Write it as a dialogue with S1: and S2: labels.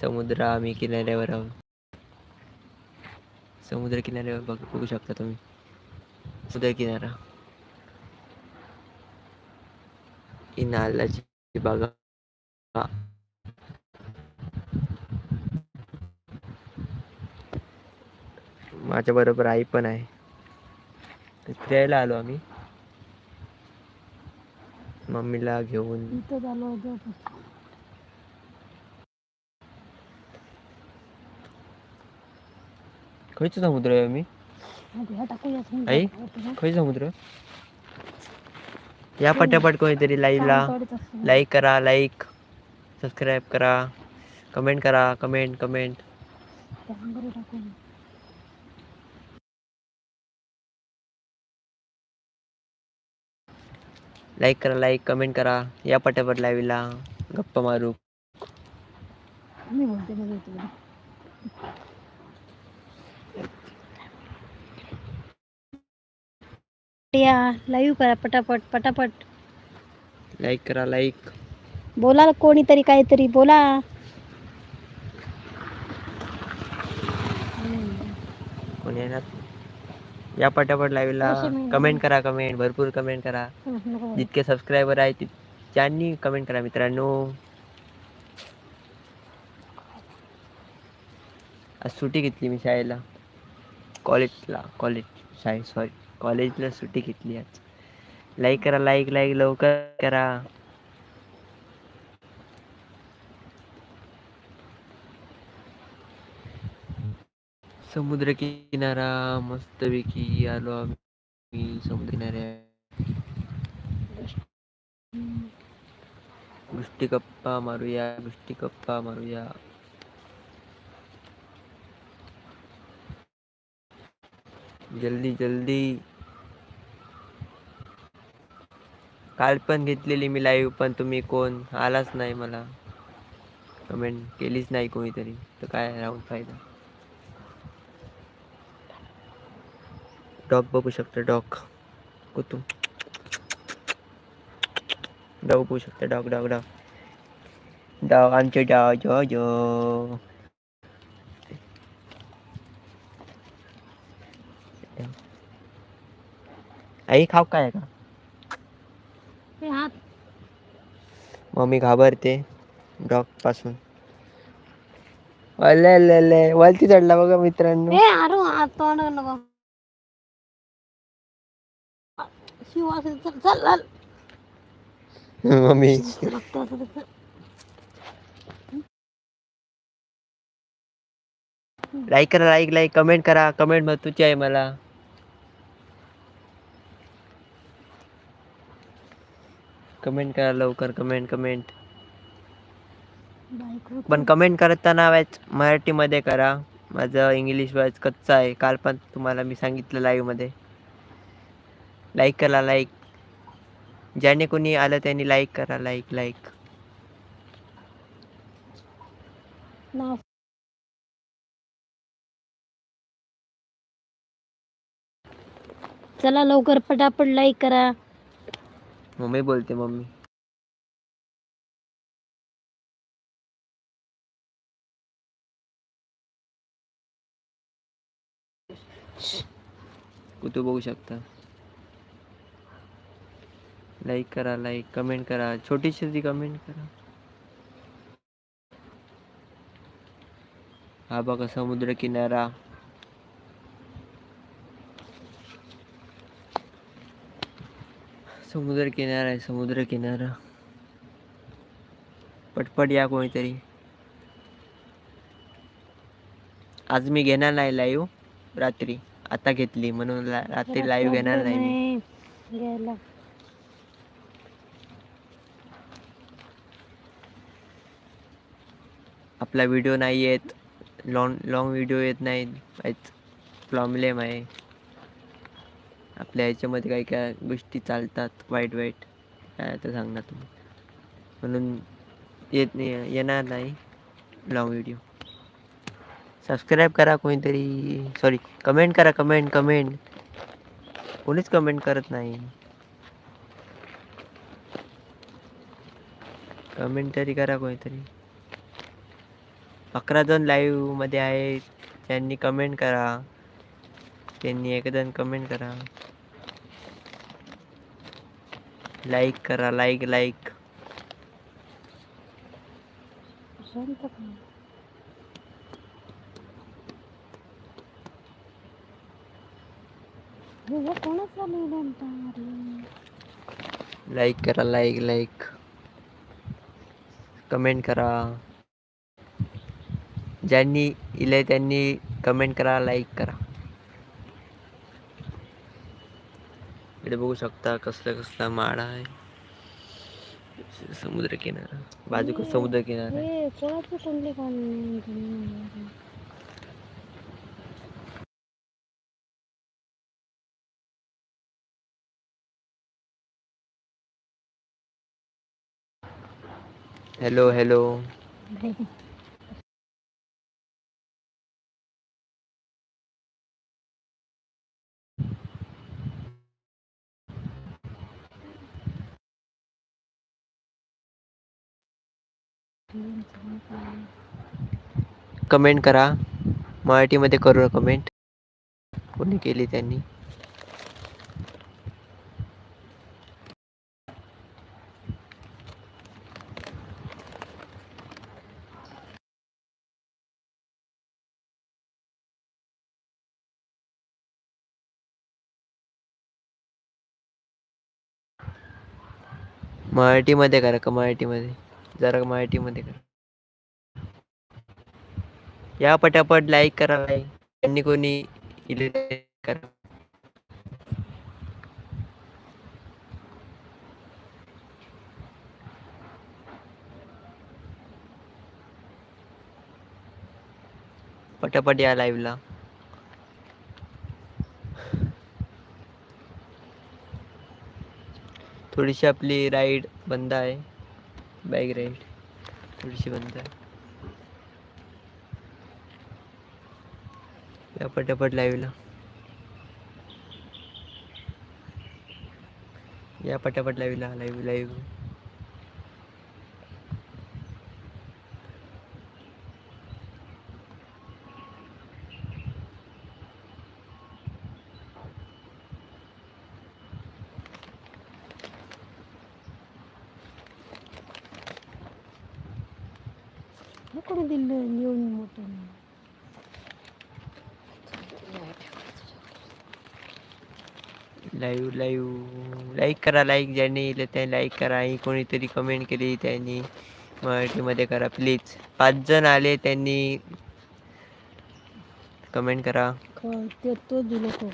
S1: समुद्र आम्ही किनाऱ्यावर आहोत समुद्र किनाऱ्यावर बघ बघू शकता तुम्ही. समुद्र किनारा ही बागा. माझ्या बरोबर आई पण आहे. फिरायला आलो आम्ही. मम्मीला घेऊन. खयचं समुद्र आहे
S2: टाकूया
S1: आई? खय समुद्र? या पटापट कोणीतरी लाईव्हला लाईक करा लाईक सबस्क्राईब करा कमेंट करा कमेंट कमेंट लाईक करा लाईक कमेंट करा या पटापट लाईव्हला गप्पा मारू.
S2: मी बोलते मग येतो बघा. या लाईव्ह करा पटापट पटापट.
S1: लाईक करा लाईक
S2: बोला कोणीतरी काहीतरी बोला.
S1: कोणी येणार या पटापट लाईव्हला. कमेंट करा कमेंट भरपूर कमेंट करा.
S2: हं.
S1: जितके सबस्क्रायबर आहेत त्यांनी कमेंट करा मित्रांनो. आज सुट्टी घेतली मी शाळेला. कॉलेजला कॉलेज शाळे सॉरी कॉलेजला सुट्टी घेतली आज. लाईक करा लाईक लाईक लवकर करा. समुद्र किनारा मस्तपैकी आलो आम्ही. समुद्र किनाऱ्या. गोष्टी गप्पा मारूया गोष्टी गप्पा मारूया. जल्दी जल्दी. काल पण घेतलेली मी लाईव्ह पण तुम्ही कोण? आलाच नाही मला. कमेंट केलीच नाही कोणीतरी. तर काय राहून फायदा? डॉग बघू शकता डॉग कुतू डॉग बघू शकता डॉग डॉग डॉग डॉग आमचे डॉग जो जो आई खाऊ काय का
S2: हे हात
S1: मम्मी घाबरते डॉगपासून. अले अले वरती चढला बघा मित्रांनो.
S2: ए अरे तोंड नको शिव असेल चल चल.
S1: लाईक करा लाईक लाईक कमेंट करा. कमेंट महत्वाची आहे मला. कमेंट करा लवकर कमेंट कमेंट. पण कमेंट करताना वाच मराठीमध्ये करा. माझं इंग्लिश वाच कच्चा आहे काल पण तुम्हाला मी सांगितलं लाईव्हमध्ये लाईक करा लाईक ज्याने कोणी आलं त्यांनी लाईक करा लाईक लाईक
S2: चला लवकर पटापट लाईक करा.
S1: मम्मी बोलते मम्मी। कुठे बघू शकता लाईक करा लाईक कमेंट करा, छोटी छोटी कमेंट करा। हा बघा समुद्र किनारा। समुद्र किनारा आहे समुद्र किनारा पटपट या कोणीतरी. आज मी घेणार नाही लाईव्ह रात्री. आता घेतली म्हणून रात्री लाईव्ह घेणार नाही मी. आपला व्हिडिओ नाही येत. लॉंग लॉंग व्हिडिओ येत नाही प्रॉब्लेम आहे. आपल्या ह्याच्यामध्ये काही काय गोष्टी चालतात वाईट वाईट. काय आता सांगणार तुम्ही म्हणून येत नाही येणार नाही लॉंग व्हिडिओ सबस्क्राईब करा कोणीतरी सॉरी कमेंट करा कमेंट कमेंट कोणीच कमेंट करत नाही. कमेंट तरी करा कोणीतरी. अकरा जण लाईव्हमध्ये आहेत त्यांनी कमेंट करा. त्यांनी एक जण कमेंट करा. लाईक करा लाईक लाईक. लाईक करा लाईक लाईक. कमेंट करा. ज्यांनी इले त्यांनी कमेंट करा लाईक करा. इकडे बघू शकता कसलं कसला माडा आहे समुद्र किनारा बाजू समुद्र किनारा। हॅलो हॅलो कमेंट करा. मराठीमध्ये करू कमेंट. कोणी केली त्यांनी? मराठीमध्ये करा का मराठीमध्ये? जरा मराठीमध्ये कर. या पटापट लाईक करा. लाईक त्यांनी कोणी इले करा. पटापट या लाईव्हला थोडीशी आपली राईड बंद आहे. बाईक राईड थोडीशी बंद या पटापट लाईव्हला या पटापट लाईव्हला लाईव्ह लाईव्ह
S2: कोणी दिलं येऊन मोठं
S1: लाईव्ह लाईव्ह लाईक करा लाईक ज्यांनी इले त्याने लाईक करा. आणि कोणीतरी कमेंट केली त्यांनी मराठीमध्ये करा. प्लीज पाच जण आले त्यांनी कमेंट करा.
S2: ते दिलं तो